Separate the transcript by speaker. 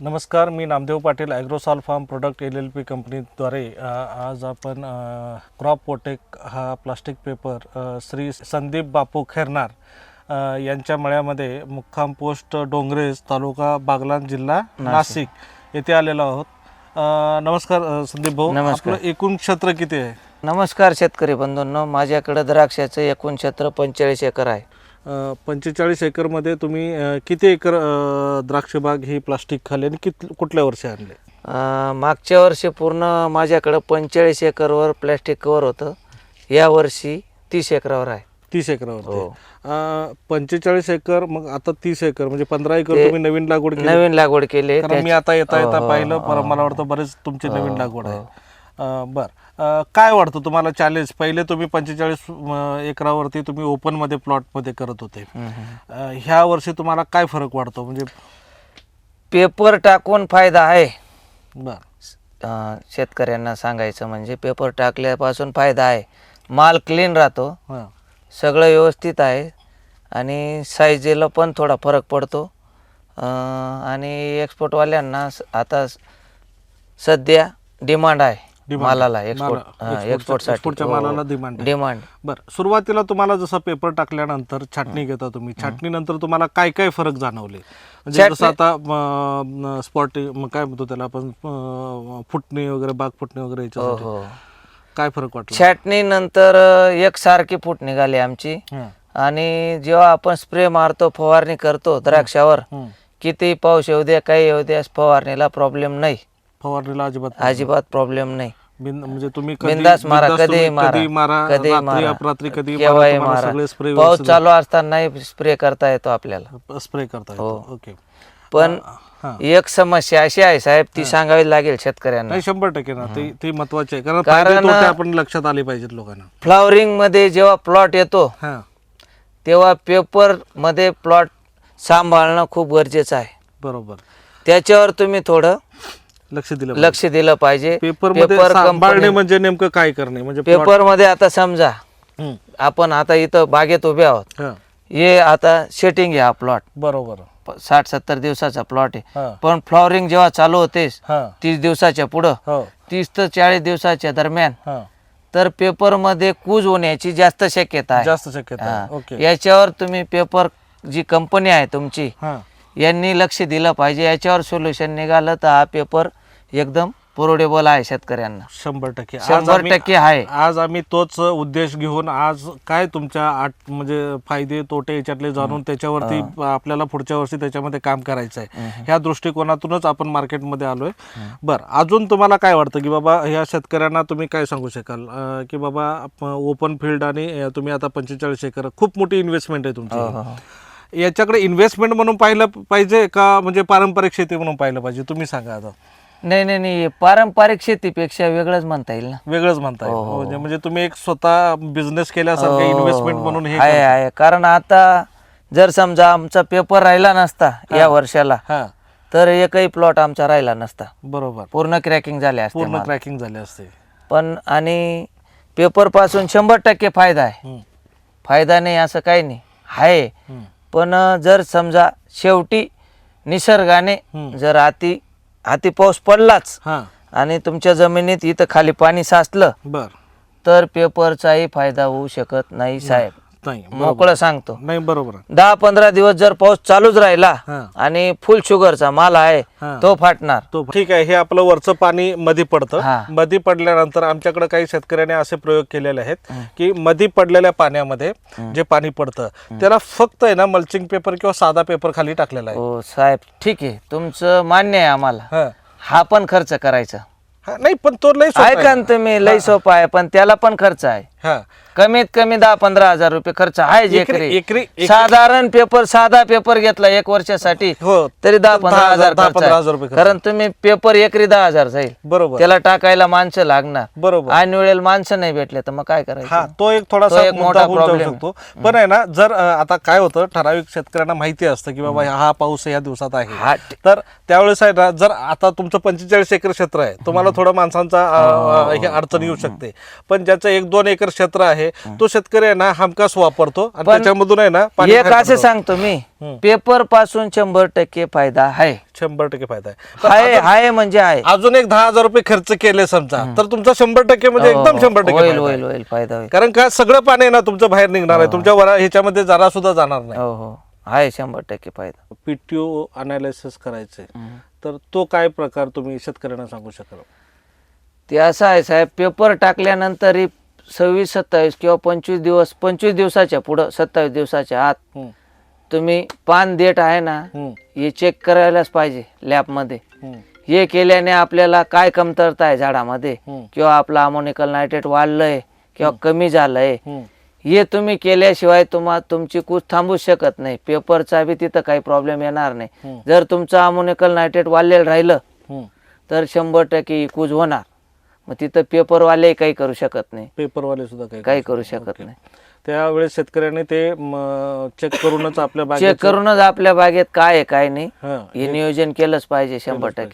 Speaker 1: नमस्कार मी Namdev Patil Agrosol farm product L L P कंपनीद्वारे आज आपण क्रॉप पोटेक हा प्लास्टिक पेपर श्री संदीप बापू खैरनार यांच्या मळ्यामध्ये मुक्काम पोस्ट डोंगरेज तालुका बागलाण जिल्हा नाशिक. येथे आलेलो आहोत. नमस्कार संदीप भाऊ.
Speaker 2: नमस्कार.
Speaker 1: आपलं एकूण क्षेत्र किती आहे?
Speaker 2: नमस्कार शेतकरी बंधूंनो. माझ्याकडे द्राक्षाचं एकूण क्षेत्र पंचेचाळीस एकर आहे.
Speaker 1: पंचेचाळीस एकरमध्ये तुम्ही अ, किती एकर अ, द्राक्ष बाग ही प्लास्टिक खाली आणि कित कुठल्या वर्षी आणले?
Speaker 2: अं, मागच्या वर्षी पूर्ण माझ्याकडं पंचेचाळीस एकरवर प्लॅस्टिक कवर होतं. या वर्षी तीस एकरावर आहे.
Speaker 1: तीस एकरावर
Speaker 2: हो.
Speaker 1: पंचेचाळीस एकर मग आता तीस एकर म्हणजे पंधरा एकर
Speaker 2: ते
Speaker 1: तुम्ही नवीन लागवड केली.
Speaker 2: नवीन लागवड केली.
Speaker 1: कारण मी आता येता येता पाहिलं पर मला वाटतं बरेच तुमची नवीन लागवड आहे. बर. काय वाटतं तुम्हाला चॅलेंज पहिले तुम्ही पंचेचाळीस एकरावरती तुम्ही ओपनमध्ये प्लॉटमध्ये करत होते. ह्या वर्षी तुम्हाला काय फरक वाटतो? म्हणजे
Speaker 2: पेपर टाकून फायदा आहे.
Speaker 1: बर.
Speaker 2: शेतकऱ्यांना सांगायचं म्हणजे पेपर टाकल्यापासून फायदा आहे. माल क्लीन राहतो. सगळं व्यवस्थित आहे. आणि साईजेला पण थोडा फरक पडतो. आणि एक्सपोर्टवाल्यांना आता सध्या डिमांड आहे. मालाला एक्सपोर्ट
Speaker 1: एक्सपोर्टच्या मालाला आहे.
Speaker 2: डिमांड
Speaker 1: बर सुरुवातीला तुम्हाला जसं पेपर टाकल्यानंतर छाटणी घेता तुम्ही. छाटणीनंतर तुम्हाला काय काय फरक जाणवले? म्हणजे
Speaker 2: छाटणी-
Speaker 1: जसं आता स्पॉट काय म्हणतो त्याला आपण फुटणी वगैरे बाग फुटणी वगैरे
Speaker 2: हो
Speaker 1: याच्यासाठी.
Speaker 2: हो
Speaker 1: काय फरक वाटला?
Speaker 2: छाटणीनंतर एक सारखी फूट निघाली आमची.
Speaker 1: हं,
Speaker 2: आणि जेव्हा आपण स्प्रे मारतो फवारणी करतो द्राक्षावर
Speaker 1: हं.
Speaker 2: किती पाऊस येऊ द्या काही येऊ द्या फवारणीला प्रॉब्लेम नाही.
Speaker 1: फवारणीला अजिबात
Speaker 2: अजिबात प्रॉब्लेम नाही.
Speaker 1: बिन- म्हणजे तुम्ही कधी-
Speaker 2: बिंदास मारा
Speaker 1: बिनधास्त
Speaker 2: कधी
Speaker 1: तुम्ही
Speaker 2: मारा
Speaker 1: कधी मारा
Speaker 2: कधी
Speaker 1: रात्री
Speaker 2: मारा
Speaker 1: अपरात्री कधी
Speaker 2: केव्हाही
Speaker 1: मारा, तुम्हाला
Speaker 2: मारा.
Speaker 1: सगळे स्प्रे
Speaker 2: पाऊस चालू असतानाही स्प्रे करता येतो आपल्याला.
Speaker 1: स्प्रे करता येतो. ओके
Speaker 2: पण
Speaker 1: हां.
Speaker 2: एक समस्या अशी आहे साहेब ती सांगावी लागेल शेतकऱ्यांना.
Speaker 1: नाही शंभर टक्के ना. ते ते महत्त्वाचे आहे. कारण
Speaker 2: कारण-
Speaker 1: फायदे तोटे आपण लक्षात आले पाहिजेत लोकांना.
Speaker 2: फ्लॉवरिंगमध्ये जेव्हा प्लॉट येतो
Speaker 1: हा.
Speaker 2: तेव्हा पेपरमध्ये प्लॉट सांभाळणं खूप गरजेचं आहे.
Speaker 1: बरोबर.
Speaker 2: त्याच्यावर तुम्ही थोडं
Speaker 1: लक्ष दिलं
Speaker 2: लक्ष दिलं पाहिजे.
Speaker 1: पेपरमध्ये सांभाळणे म्हणजे नेमकं काय करणे? म्हणजे
Speaker 2: पेपरमध्ये आता समजा आपण आता इथं बागेत उभे आहोत.
Speaker 1: हा,
Speaker 2: आता सेटिंग आहे हा प्लॉट
Speaker 1: बरोबर.
Speaker 2: साठ सत्तर दिवसाचा प्लॉट आहे. पण फ्लॉवरिंग जेव्हा चालू होतेस तीस दिवसाच्या पुढं
Speaker 1: हो.
Speaker 2: तीस ते चाळीस दिवसाच्या दरम्यान तर पेपरमध्ये कूज होण्याची जास्त शक्यता आहे.
Speaker 1: जास्त शक्यता
Speaker 2: याच्यावर तुम्ही पेपर जी कंपनी आहे तुमची यांनी लक्ष दिलं पाहिजे. याच्यावर सोल्युशन निघालं तर हा पेपर एकदम पुरोडेबल आहे शेतकऱ्यांना.
Speaker 1: शंभर टक्के. आज
Speaker 2: शंभर
Speaker 1: आम्ही-
Speaker 2: टक्के आहे.
Speaker 1: आज आम्ही तोच उद्देश घेऊन आज काय तुमच्या आठ म्हणजे फायदे तोटे याच्यातले जाणून त्याच्यावरती आपल्याला पुढच्या वर्षी त्याच्यामध्ये काम करायचं आहे. ह्या दृष्टिकोनातूनच आपण मार्केटमध्ये आलोय. बर अजून तुम्हाला काय वाटतं की बाबा ह्या शेतकऱ्यांना तुम्ही काय सांगू शकाल? अं, की बाबा ओपन फील्ड आणि अं, तुम्ही आता पंचेचाळीस एकर खूप मोठी इन्व्हेस्टमेंट आहे
Speaker 2: हो,
Speaker 1: तुमची याच्याकडे इन्व्हेस्टमेंट म्हणून पाहिलं पाहिजे का म्हणजे पारंपरिक शेती म्हणून पाहिलं पाहिजे? तुम्ही सांगा आता.
Speaker 2: नाही नाही नाही. पारंपरिक शेतीपेक्षा वेगळंच म्हणता येईल ना.
Speaker 1: वेगळंच म्हणताय
Speaker 2: हो, हो.
Speaker 1: म्हणजे म्हणजे तुम्ही एक स्वतः बिझनेस केल्यासारखं इन्व्हेस्टमेंट म्हणून हे
Speaker 2: हो, आहे आहे. कारण आता जर समजा आमचा पेपर राहिला नसता या वर्षाला
Speaker 1: हा.
Speaker 2: तर एकही प्लॉट आमचा राहिला नसता.
Speaker 1: बरोबर.
Speaker 2: पूर्ण क्रॅकिंग झाले असते
Speaker 1: पूर्ण
Speaker 2: माल.
Speaker 1: क्रॅकिंग झाले असते.
Speaker 2: पण आणि पेपरपासून शंभर टक्के फायदा आहे.
Speaker 1: हम्म,
Speaker 2: फायदा नाही असं काही नाही. आहे.
Speaker 1: हम्म,
Speaker 2: पण जर समजा शेवटी निसर्गाने. जर अति अति पाऊस पडलाच
Speaker 1: हा.
Speaker 2: आणि तुमच्या जमिनीत इथं खाली पाणी साचलं
Speaker 1: बर.
Speaker 2: तर पेपरचाही फायदा होऊ शकत नाही. साहेब.
Speaker 1: नाही.
Speaker 2: मोकळं सांगतो
Speaker 1: नाही बरोबर.
Speaker 2: दहा पंधरा दिवस जर पाऊस चालूच राहिला
Speaker 1: हा.
Speaker 2: आणि फुल शुगरचा माल आहे
Speaker 1: हा.
Speaker 2: तो फाटणार
Speaker 1: तो ठीक आहे हे आपलं वरचं पाणी मधी पडतं. मधी पडल्यानंतर आमच्याकडे काही शेतकऱ्यांनी असे प्रयोग केलेले आहेत की मधी पडलेल्या पाण्यामध्ये जे पाणी पडतं त्याला फक्त आहे ना मल्चिंग पेपर किंवा साधा पेपर खाली टाकलेला आहे
Speaker 2: हो साहेब ठीक आहे तुमचं मान्य आहे आम्हाला
Speaker 1: हा.
Speaker 2: हा पण खर्च करायचा
Speaker 1: हा, नाही पण तो लय सोपा आहे.
Speaker 2: ऐका ना तुम्ही लई सोपा आहे पण त्याला पण खर्च आहे
Speaker 1: हा.
Speaker 2: कमीत कमी दहा पंधरा हजार रुपये खर्च आहे
Speaker 1: एकरी-
Speaker 2: एकरी
Speaker 1: एकरी- एकरी-
Speaker 2: साधारण पेपर साधा पेपर घेतला एक वर्षासाठी
Speaker 1: हो.
Speaker 2: तरी दहा पंधरा
Speaker 1: हजार-
Speaker 2: हजार
Speaker 1: दहा
Speaker 2: खर्च
Speaker 1: पंधरा
Speaker 2: आहे.
Speaker 1: हजार रुपये खर्च.
Speaker 2: कारण तुम्ही पेपर एकरी दहा हजार जाईल.
Speaker 1: बरोबर.
Speaker 2: त्याला टाकायला माणसं लागणार.
Speaker 1: बरोबर.
Speaker 2: ऐन वेळेला माणसं नाही भेटले तर मग काय
Speaker 1: हा
Speaker 2: करायचं
Speaker 1: तो एक थोडासा
Speaker 2: तो एक
Speaker 1: मुद्दा
Speaker 2: मोठा
Speaker 1: होऊन जाऊ
Speaker 2: problem
Speaker 1: शकतो. पण आहे ना जर अं, आता काय होतं ठराविक शेतकऱ्यांना माहिती असतं की बाबा हा पाऊस या दिवसात आहे.
Speaker 2: हा.
Speaker 1: तर त्यावेळेस आहे ना जर आता तुमचं पंचेचाळीस एकर क्षेत्र आहे तुम्हाला थोडं माणसांचा अं, हे. अडचण येऊ शकते. पण ज्याचं एक दोन एकर क्षेत्र आहे. तो शेतकरी आहे ना हमखास वापरतो आणि
Speaker 2: पण
Speaker 1: त्याच्यामधून आहे ना पाणी
Speaker 2: एक
Speaker 1: बाहेर
Speaker 2: असं. सांगतो मी. पेपरपासून शंभर टक्के फायदा आहे.
Speaker 1: शंभर टक्के फायदा आहे. पण
Speaker 2: आहे म्हणजे आहे.
Speaker 1: अजून एक दहा हजार रुपये खर्च केले समजा तर तुमचा शंभर टक्के म्हणजे
Speaker 2: हो,
Speaker 1: एकदम
Speaker 2: हो.
Speaker 1: शंभर टक्के
Speaker 2: होईल
Speaker 1: फायदा
Speaker 2: होईल
Speaker 1: आहे.
Speaker 2: होईल फायदा होईल.
Speaker 1: कारण का सगळं पाणी आहे ना तुमचं बाहेर निघणार आहे तुमच्या वर ह्याच्यामध्ये जरा सुद्धा जाणार नाही.
Speaker 2: हो हो. आहे शंभर टक्के फायदा.
Speaker 1: पीटीओ अनालिसिस करायचंय तर तो काय प्रकार तुम्ही शेतकऱ्यांना सांगू शकाल?
Speaker 2: ते असं आहे साहेब पेपर टाकल्यानंतर ही सव्वीस सत्तावीस किंवा पंचवीस दिवस पंचवीस दिवसाच्या पुढं सत्तावीस दिवसाच्या आत
Speaker 1: हम्म,
Speaker 2: तुम्ही पान देठ आहे ना
Speaker 1: हम्म,
Speaker 2: हे चेक करायलाच पाहिजे लॅबमध्ये
Speaker 1: हम्म,
Speaker 2: हे केल्याने आपल्याला काय कमतरता आहे झाडामध्ये?
Speaker 1: हम्म.
Speaker 2: किंवा आपलं अमोनिकल नायट्रेट वाढलंय किंवा कमी झालंय?
Speaker 1: हम्म.
Speaker 2: हे तुम्ही केल्याशिवाय तुम्हा तुमची कूच थांबू शकत नाही. पेपरचा बी तिथं काही प्रॉब्लेम येणार नाही.
Speaker 1: हम्म.
Speaker 2: जर तुमचं अमोनिकल नायट्रेट वाढलेलं राहिलं
Speaker 1: हम्म.
Speaker 2: तर शंभर टक्के ही कूज होणार. मग तिथं पेपरवाले काही करू शकत नाही.
Speaker 1: पेपरवाले सुद्धा काही
Speaker 2: काही करू शकत नाही.
Speaker 1: त्यावेळेस शेतकऱ्यांनी ते चेक करूनच आपल्या बागेचं-
Speaker 2: चेक करूनच आपल्या बागेत काय आहे काय नाही.
Speaker 1: हा,
Speaker 2: हे नियोजन केलंच पाहिजे शंभर टक्के.